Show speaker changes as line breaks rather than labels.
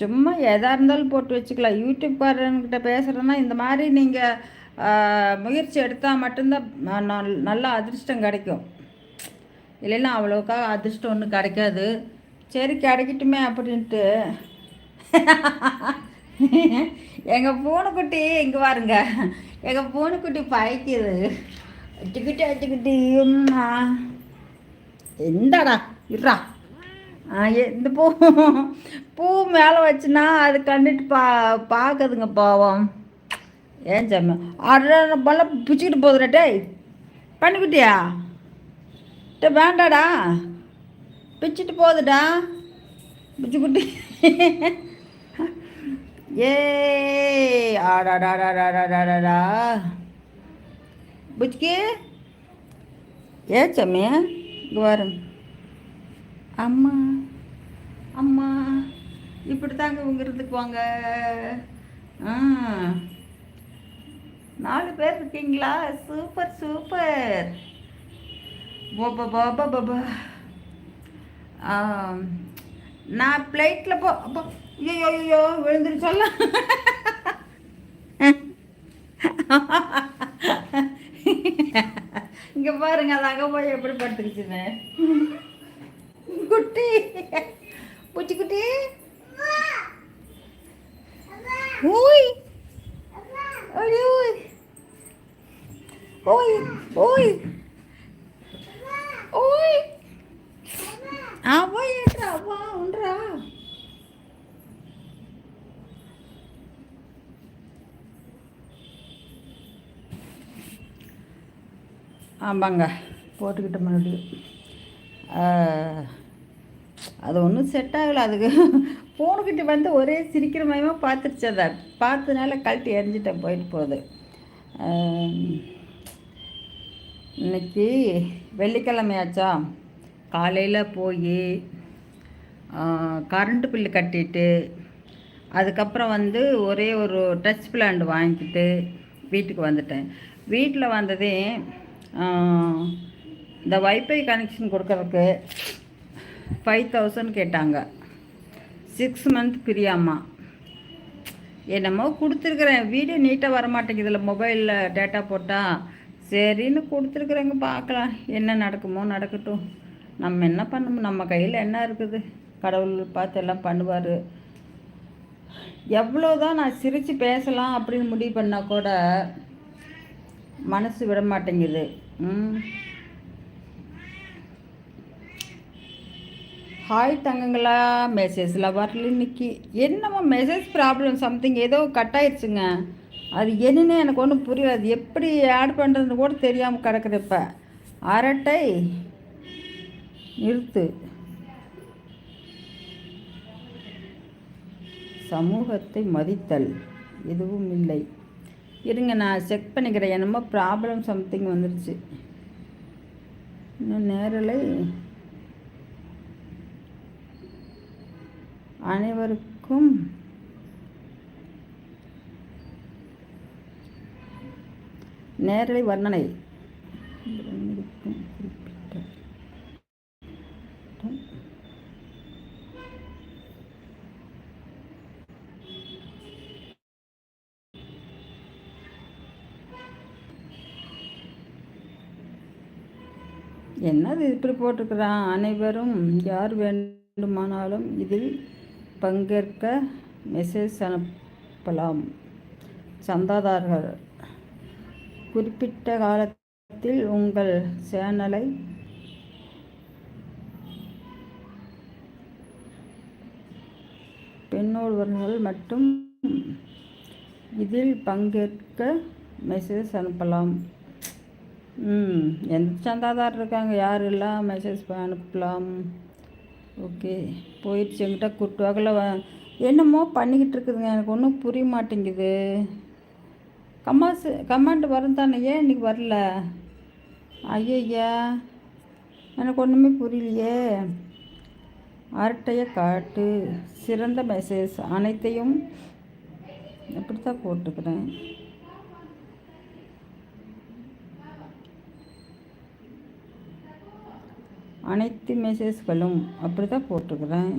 சும்மா எதாக இருந்தாலும் போட்டு வச்சுக்கலாம். யூடியூப்காரன்கிட்ட பேசுகிறேன்னா இந்த மாதிரி நீங்கள் முயற்சி எடுத்தால் மட்டும்தான் நல்லா அதிர்ஷ்டம் கிடைக்கும். இல்லைன்னா அவ்வளோக்கா அதிர்ஷ்டம் ஒன்றும் கிடைக்காது. சரி கிடைக்கட்டுமே அப்படின்ட்டு. எங்கள் பூனைக்குட்டி இங்கே பாருங்க. எங்கள் பூனைக்குட்டி பயக்குது அச்சுக்கிட்டு அச்சுக்கிட்டு எந்தடா இருடா இந்த பூ பூ மேலே வச்சுனா அது கண்டுட்டு பா பார்க்குதுங்க பாவம். ஏன் சாமி அரை பல்ல பிச்சுக்கிட்டு போகுதுடா டேய். பண்ணிக்கிட்டியா? டே வேண்டாடா. பிச்சுட்டு போகுதுடா. பிச்சுக்குட்டி. ஏ ஆடாடாடாடாடாடாடா புச்சுக்கி ஏ சாமி இங்கே வரும் அம்மா அம்மா இப்படி தாங்க உங்கிறதுக்கு வாங்க ஆ நாலு பேர் இருக்கீங்களா? Super super. பாபா பாபா பாபா நான் பிளைட்டில் போ அப்போ ஐயோ ஐயோ விழுந்துரு சொல்ல. இங்கே பாருங்க அது அங்கே போய் எப்படி படுத்துக்கிச்சுன்னு குட்டி பூச்சி குட்டி ஓய் ஓய் ஓய் ஓய் ஓய் அவா ஏற்றா அவா ஒன்றா ஆமாங்க போட்டுக்கிட்ட மறுபடியும் அது ஒன்றும் செட் ஆகலை. அதுக்கு ஃபோனுக்கிட்ட வந்து ஒரே சிரிக்கிற மயமாக பார்த்துருச்சு அதை. பார்த்ததுனால கழட்டி எரிஞ்சிட்டேன் போயிட்டு போகுது. இன்னைக்கு வெள்ளிக்கிழமையாச்சா காலையில் போய் கரண்ட்டு பில்லு கட்டிட்டு அதுக்கப்புறம் வந்து ஒரே ஒரு டச் பிளான்ட் வாங்கிக்கிட்டு வீட்டுக்கு வந்துட்டேன். வீட்டில் வந்ததே இந்த வைஃபை கனெக்ஷன் கொடுக்கறதுக்கு ஃபைவ் தௌசண்ட் கேட்டாங்க. சிக்ஸ் மந்த் பிரியாமா. என்னமோ கொடுத்துருக்குறேன். வீடியோ நீட்டாக வரமாட்டேங்குதுல. மொபைலில் டேட்டா போட்டால் சரின்னு கொடுத்துருக்குறேங்க. பார்க்கலாம். என்ன நடக்குமோ நடக்கட்டும். நம்ம என்ன பண்ணணும்? நம்ம கையில் என்ன இருக்குது? கடவுள் பார்த்து எல்லாம் பண்ணுவார். எவ்வளோதான் நான் சிரித்து பேசலாம் அப்படின்னு முடிவு பண்ணால் கூட மனசு விட மாட்டேங்குது ம். ஹாய் தங்கங்களா. மெசேஜில் வரல இன்னைக்கு என்னமோ மெசேஜ் ப்ராப்ளம் சம்திங் ஏதோ கட் ஆயிடுச்சுங்க. அது என்னன்னு எனக்கு ஒன்றும் புரியல. அது எப்படி ஆட் பண்ணுறதுன்னு கூட தெரியாமல் கிடக்குது இப்போ. அரட்டை நிறுத்து. சமூகத்தை மதித்தல். எதுவும் இல்லை. இருங்க நான் செக் பண்ணிக்கிறேன். என்னமோ ப்ராப்ளம் சம்திங் வந்துருச்சு. இன்னும் நேரலை. அனைவருக்கும் நேரடி வர்ணனை. என்னது இப்படி போட்டிருக்கிறான்? அனைவரும் யார் வேண்டுமானாலும் இதில் பங்கேற்க மெசேஜ் அனுப்பலாம். சந்தாதாரர்கள் குறிப்பிட்ட காலத்தில் உங்கள் சேனலை பெண்ணோடுவர்கள் மட்டும் இதில் பங்கேற்க மெசேஜ் அனுப்பலாம். ம் எந்த சந்தாதாரர் இருக்காங்க? யாரெல்லாம் மெசேஜ் அனுப்பலாம்? ஓகே போயிடுச்சு. என்கிட்ட குட்டுவாக்கில் என்னமோ பண்ணிக்கிட்டு இருக்குதுங்க. எனக்கு ஒன்றும் புரிய மாட்டேங்குது. கம்மாஸ் கமெண்ட் வரும் தானே. ஏன் இன்றைக்கி வரல? ஐயா எனக்கு ஒன்றுமே புரியலையே. அரட்டையை காட்டு சிறந்த மெசேஜ் அனைத்தையும் எப்படி தான் போட்டுக்கிறேன். அனைத்து மெசேஜ்களும் அப்படி தான் போட்டுக்கிறேன்